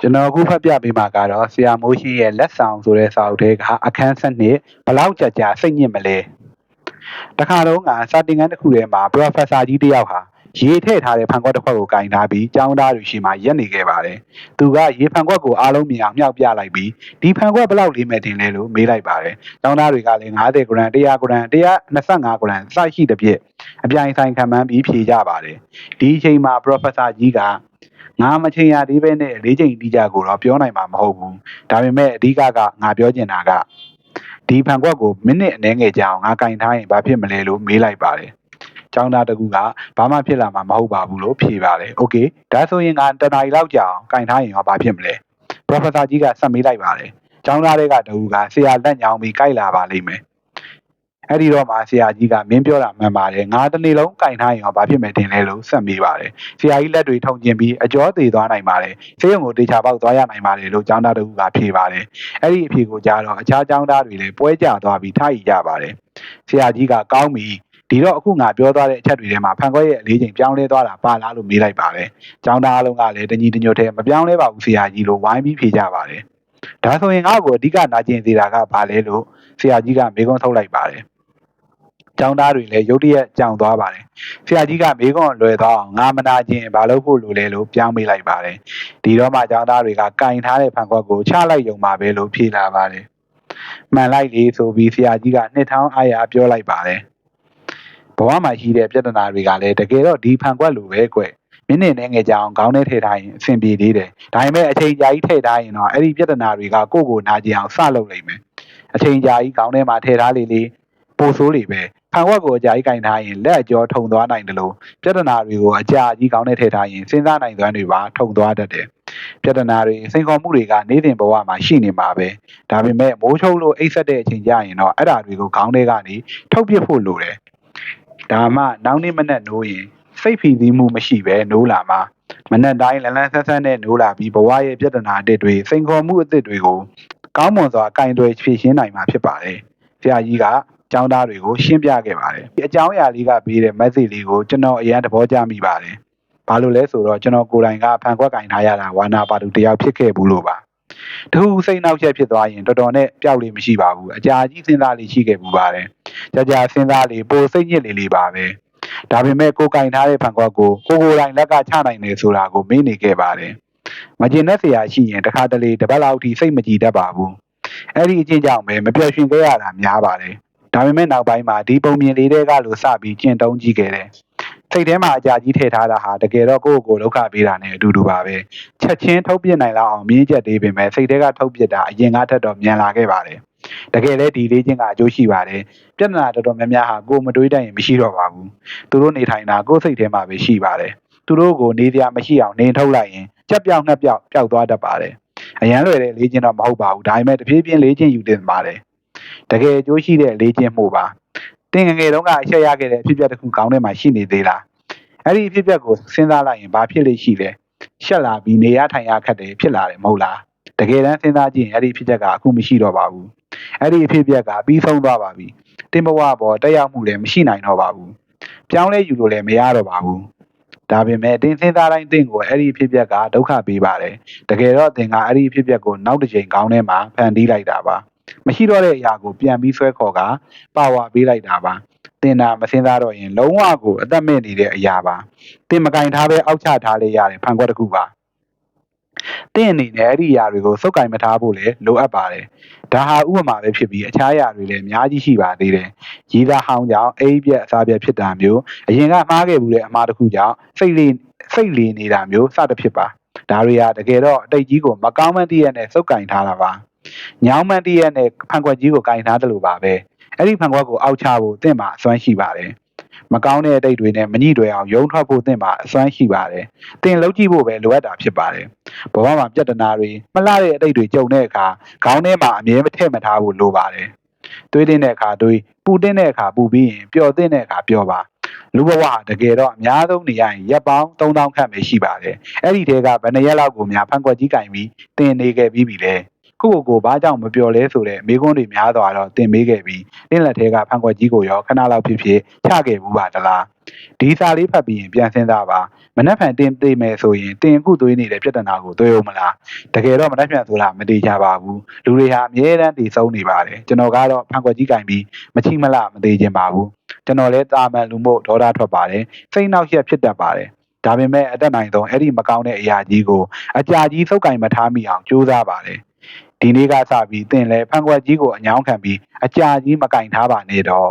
ကျွန်တော်အခုဖတ်ပြပေးမှာကတော့ဆရာမိုးရှိရဲ့လက်ဆောင်ဆိုတဲ့စာအုပ်ထဲကအခန်း7နှစ်ဘလောက်ကြာကြာစိတ်ညစ်မလဲတခါတော့ကစာတင်ခန်းတစ်ခုထဲမှာ professor ကြီးတစ်ယောက်ဟာရေထည့်ထားတဲ့ဖန်ခွက်တစ်ခွက်ကိုကင်ထားပြီးကျောင်းသားတွေရှိမှရက်နေခဲ့ပါတယ်။သူကရေဖန်ခွက်ကိုအားလုံးမြင်အောင်မြှောက်ပြလိုက်ပြီးဒီဖန်ခွက်ဘယ်လောက်လေးမဲ့တင်လဲလို့မေးလိုက်ပါတယ်။ကျောင်းသားတွေကလည်း90ဂရမ်100ဂရမ်125ဂရမ်စရှိတဲ့ပြည့်အပြိုင်ဆိုင်ခံမှန်းပြီးဖြေကြပါတယ်။ဒီအချိန်မှာ professor ကြီးက ငါမချင်ရသေးပဲနဲ့လေးချိန်တီးကြကိုတော့ပြောနိုင်မှာမဟုတ်ဘူးဒါပေမဲ့အဓိကကငါပြောချင်တာကဒီဖန်ကွက်ကိုမိနစ်အနည်းငယ်ကြာအောင်ငါကင်ထားရင်ဘာဖြစ်မလဲလို့မေးလိုက်ပါတယ်ကျောင်းသားတကူကဘာမှဖြစ်လာမှာမဟုတ်ပါဘူးလို့ဖြေပါတယ်။ Okay ဒါဆိုရင်ကတနာရီလောက်ကြာအောင်ကင်ထားရင်ရောဘာဖြစ်မလဲ။ Professor ကြီးကဆက်မေးလိုက်ပါတယ်။ကျောင်းသားတွေကတကူကဆရာလက်ညောင်းပြီးကြိုက်လာပါလိမ့်မယ်။ အဲ့ဒီတော့မှဆရာကြီးကမင်းပြောတာမှန်ပါတယ်ငါတစ်နေ့လုံးကင်ထားရင်ရောဘာဖြစ်မယ်တင်လဲလို့ဆက်မေးပါတယ်ဆရာကြီးလက်တွေထုံကျင်ပြီးအကျော်သေးသွားနိုင်ပါတယ်ဆေးရုံကိုတေချာပေါက်သွားရနိုင်ပါတယ်လို့ကျောင်းသားတဦးကဖြေပါတယ်အဲ့ဒီအဖြေကိုကြားတော့အခြားကျောင်းသားတွေလည်းပွဲကြသွားပြီးထားရကြပါတယ်ဆရာကြီးကကောင်းပြီဒီတော့အခုငါပြောသွားတဲ့အချက်တွေထဲမှာဖန်ခွက်ရဲ့အလေးချိန်ပြောင်းလဲသွားတာပါလားလို့မေးလိုက်ပါတယ်။ကျောင်းသားအလုံးကလည်းတညီတညွတ်တည်းမပြောင်းလဲပါဘူးဆရာကြီးလို့ဝိုင်းပြီးဖြေကြပါတယ်။ဒါဆိုရင်ငါ့ကိုအဓိကနာကျင်စေတာကဘာလဲလို့ဆရာကြီးကမေးခွန်းထုတ်လိုက်ပါတယ်။ ကျောင်းသားတွေလည်းရုတ်တရက်ကြောင်သွားပါတယ်။ဆရာကြီးကမေးခွန်းလွယ်သွားအောင်ငါမနာခြင်းဘာလို့ဖို့လိုလဲလို့ပြောင်းပေးလိုက်ပါတယ်။ဒီတော့မှကျောင်းသားတွေကကင်ထားတဲ့ဖန်ခွက်ကိုချလိုက်ရုံပါပဲလို့ဖြေလာပါတယ်။မှန်လိုက်လေဆိုပြီးဆရာကြီးကနှစ်ထောင်းအားရပြောလိုက်ပါတယ်။ဘဝမှာရှိတဲ့ပြဿနာတွေကလည်းတကယ်တော့ဒီဖန်ခွက်လိုပဲကွ။မိနစ်နဲ့ငယ်ကြအောင်ခေါင်းထဲထည့်ထားရင်အဆင်ပြေသေးတယ်။ဒါပေမဲ့အချိန်ကြာကြီးထည့်ထားရင်တော့အဲ့ဒီပြဿနာတွေကကိုယ့်ကိုနာကျင်အောင်စလုပ်လိုက်မယ်။အချိန်ကြာကြီးခေါင်းထဲမှာထည့်ထားလေလေ ပိုဆိုးလေပဲဖန်ဝက်ကိုအကြာကြီးကင်ထားရင်လက်အကျော်ထုံသွားနိုင်တယ်လို့ပြဿနာတွေကိုအကြာကြီးကောင်းနဲ့ထည့်ထားရင်စဉ်းစားနိုင်စွမ်းတွေပါထုံသွားတတ်တယ်ပြဿနာတွေစိန်ခေါ်မှုတွေကနေ့စဉ်ဘဝမှာရှိနေမှာပဲဒါပေမဲ့မိုးချုပ်လို့အိတ်ဆက်တဲ့အချိန်ကြရင်တော့အဲ့ဓာတွေကိုခေါင်းထဲကနေထုတ်ပစ်ဖို့လိုတယ်ဒါမှနောက်နေ့မနက်နိုးရင်စိတ်ဖီသီးမှုမရှိပဲနိုးလာမှာမနက်တိုင်းလလန်းဆန်းဆန်းနဲ့နိုးလာပြီးဘဝရဲ့ပြဿနာအစ်တွေစိန်ခေါ်မှုအစ်တွေကိုကောင်းမွန်စွာကင်တွယ်ဖြေရှင်းနိုင်မှာဖြစ်ပါတယ်ဆရာကြီးက ကျောင်းသားတွေကိုရှင်းပြခဲ့ပါတယ်ဒီအကြောင်းအရာလေးကပေးတဲ့ message လေးကိုကျွန်တော်အရင်သဘောကျမိပါတယ်ဘာလို့လဲဆိုတော့ကျွန်တော်ကိုယ်တိုင်ကဖန်ခွက်ကင်ထားရတာဝါနာပါတူတယောက်ဖြစ်ခဲ့ဘူးလို့ပါတခုစိတ်နောက်ချက်ဖြစ်သွားရင်တော်တော်နဲ့ပျောက်လေးမရှိပါဘူးအကြာကြီးစဉ်းစားလေးရှိခဲ့ဘူးပါတယ်ကြာကြာစဉ်းစားလေးပိုစိတ်ညစ်လေးလေးပါပဲဒါပေမဲ့ကိုကင်ထားတဲ့ဖန်ခွက်ကိုကိုကိုယ်တိုင်လက်ကချနိုင်တယ်ဆိုတာကိုမေ့နေခဲ့ပါတယ်မကျင်တဲ့ဆရာရှိရင်တခါတလေတပတ်လောက်ထိစိတ်မကြည်တတ်ပါဘူးအဲ့ဒီအချင်းကြောင့်ပဲမပျော်ရွှင်ခဲ့ရတာများပါတယ် ဒါပေမဲ့နောက်ပိုင်းမှာဒီပုံမြင်လေးတွေကလို့စပြီးကျင့်သုံးကြည့်ခဲ့တယ်စိတ်ထဲမှာအကြာကြီးထည့်ထားတာဟာတကယ်တော့ကိုယ့်ကိုယ်ဒုက္ခပေးတာနဲ့အတူတူပါပဲချက်ချင်းထုတ်ပြနိုင်လောက်အောင်မြင်းချက်သေးပေမဲ့စိတ်ထဲကထုတ်ပြတာအရင်ကထက်တော့မြန်လာခဲ့ပါတယ်တကယ်လဲဒီလေးချင်းကအကျိုးရှိပါတယ်ပြဿနာတော်တော်များများဟာကိုယ်မတွေးတတ်ရင်မရှိတော့ပါဘူးသူတို့နေထိုင်တာကိုယ်စိတ်ထဲမှာပဲရှိပါတယ်သူတို့ကိုနေစရာမရှိအောင်နေထုတ်လိုက်ရင်ချက်ပြောက်နှက်ပြောက်ပျောက်သွားတတ်ပါတယ်အရန်လွယ်တဲ့လေးချင်းတော့မဟုတ်ပါဘူးဒါပေမဲ့တဖြည်းဖြည်းလေးချင်းယူတင်ပါတယ် တကယ်အကျိုးရှိတဲ့လေ့ကျင့်မှုပါတင်ငငယ်တုန်းကအချက်ရခဲ့တဲ့အဖြစ်အပျက်တစ်ခုကောင်းထဲမှာရှိနေသေးလားအဲ့ဒီအဖြစ်အပျက်ကိုစဉ်းစားလိုက်ရင်ဘာဖြစ်လိမ့်ရှိလဲရှက်လာပြီးနေရထိုင်ရခက်တယ်ဖြစ်လာတယ်မဟုတ်လားတကယ်တမ်းစဉ်းစားကြည့်ရင်အဲ့ဒီအဖြစ်အပျက်ကအခုမရှိတော့ပါဘူးအဲ့ဒီအဖြစ်အပျက်ကပြီးဆုံးသွားပါပြီတင်ဘဝပေါ်တက်ရောက်မှုလည်းမရှိနိုင်တော့ပါဘူးပြောင်းလဲယူလို့လည်းမရတော့ပါဘူးဒါပေမဲ့တင်စဉ်းစားတိုင်းတင်ကိုအဲ့ဒီဖြစ်ပျက်ကဒုက္ခပေးပါတယ်တကယ်တော့တင်ကအဲ့ဒီဖြစ်ပျက်ကိုနောက်တစ်ချိန်ကောင်းထဲမှာဖန်တီးလိုက်တာပါ မရှိတော့တဲ့အရာကိုပြန်ပြီးဆွဲခေါ်ကပါဝါပေးလိုက်တာပါတင်တာမစင်သားတော့ရင်လုံးဝကိုအသက်မဲ့နေတဲ့အရာပါတင်မကင်ထားပဲအောက်ချထားလေရတယ်ဖန်ခွက်တစ်ခုပါတင်းအနေနဲ့အဲ့ဒီအရာတွေကိုစုပ်ကင်မထားဖို့လည်းလိုအပ်ပါတယ်။ဒါဟာဥပမာပဲဖြစ်ပြီးအခြားအရာတွေလည်းအများကြီးရှိပါသေးတယ်။ရည်သားဟောင်းကြောင့်အိပ်ပြက်အစားပြက်ဖြစ်တာမျိုးအရင်ကမှားခဲ့မှုတဲ့အမှားတစ်ခုကြောင့်စိတ်လေးစိတ်လေးနေတာမျိုးစသဖြင့်ပါ။ဒါတွေကတကယ်တော့အတိတ်ကြီးကိုမကောင်းမသိရတဲ့စုပ်ကင်ထားတာပါ။ ညောင်းမန်းတည့်ရက်နဲ့ဖန်ခွက်ကြီးကိုကင်ထားတယ်လို့ပါပဲအဲ့ဒီဖန်ခွက်ကိုအောက်ချဖို့တင့်မှာအစွမ်းရှိပါတယ်မကောင်းတဲ့အတိတ်တွေနဲ့မညှိတွယ်အောင်ယုံထွက်ဖို့တင့်မှာအစွမ်းရှိပါတယ်။တင်လုံးကြည့်ဖို့ပဲလိုအပ်တာဖြစ်ပါတယ်။ဘဝမှာပြဿနာတွေမလှတဲ့အတိတ်တွေကြုံတဲ့အခါခေါင်းထဲမှာအမြဲမထည့်မထားဖို့လိုပါတယ်။တွေးတဲ့အခါတွေးပူတဲ့အခါပူပြီးရင်ပျော်တဲ့အခါပျော်ပါလူဘဝတကယ်တော့အများဆုံးနေရရင်ရက်ပေါင်း3000ခန့်ပဲရှိပါတယ်။အဲ့ဒီတဲကဘယ်နှစ်ရက်လောက်ကိုများဖန်ခွက်ကြီးကင်ပြီးတင်နေခဲ့ပြီးပြီလဲ ကိုယ့်ကိုယ်ကိုဘာကြောင့်မပြောလဲဆိုတဲ့မိကွန်းတွေများစွာတော့တင်မေးခဲ့ပြီးတင်းလက်ထဲကဖန်ခွက်ကြီးကိုရောခဏလောက်ဖြစ်ဖြစ်ချခဲ့ဘူးပါတလားဒီစာလေးဖတ်ပြီးရင်ပြန်စဉ်းစားပါမနှက်ဖန်တင်သိမယ်ဆိုရင်တင်အခုသွေးနေတဲ့ပြဿနာကိုသွေးအောင်မလားတကယ်တော့မနှက်ပြန်ဆိုတာမသေးကြပါဘူးလူတွေဟာအမြဲတမ်းတည်ဆုံးနေပါတယ်ကျွန်တော်ကတော့ဖန်ခွက်ကြီးကင်ပြီးမချိမလမသေးခြင်းပါဘူးကျွန်တော်လည်းတာမန်လူမို့ဒေါသထွက်ပါတယ်စိတ်နှောက်ယှက်ဖြစ်တတ်ပါတယ်ဒါပေမဲ့အတက်နိုင်ဆုံးအဲ့ဒီမကောင်းတဲ့အရာကြီးကိုအကြာကြီးစုပ်ကင်မထားမိအောင်ကြိုးစားပါတယ် ဒီနေ့ကစပြီးသင်လဲဖန်ခွက်ကြီးကိုအညောင်းခံပြီးအကြာကြီးမကင်ထားပါနဲ့တော့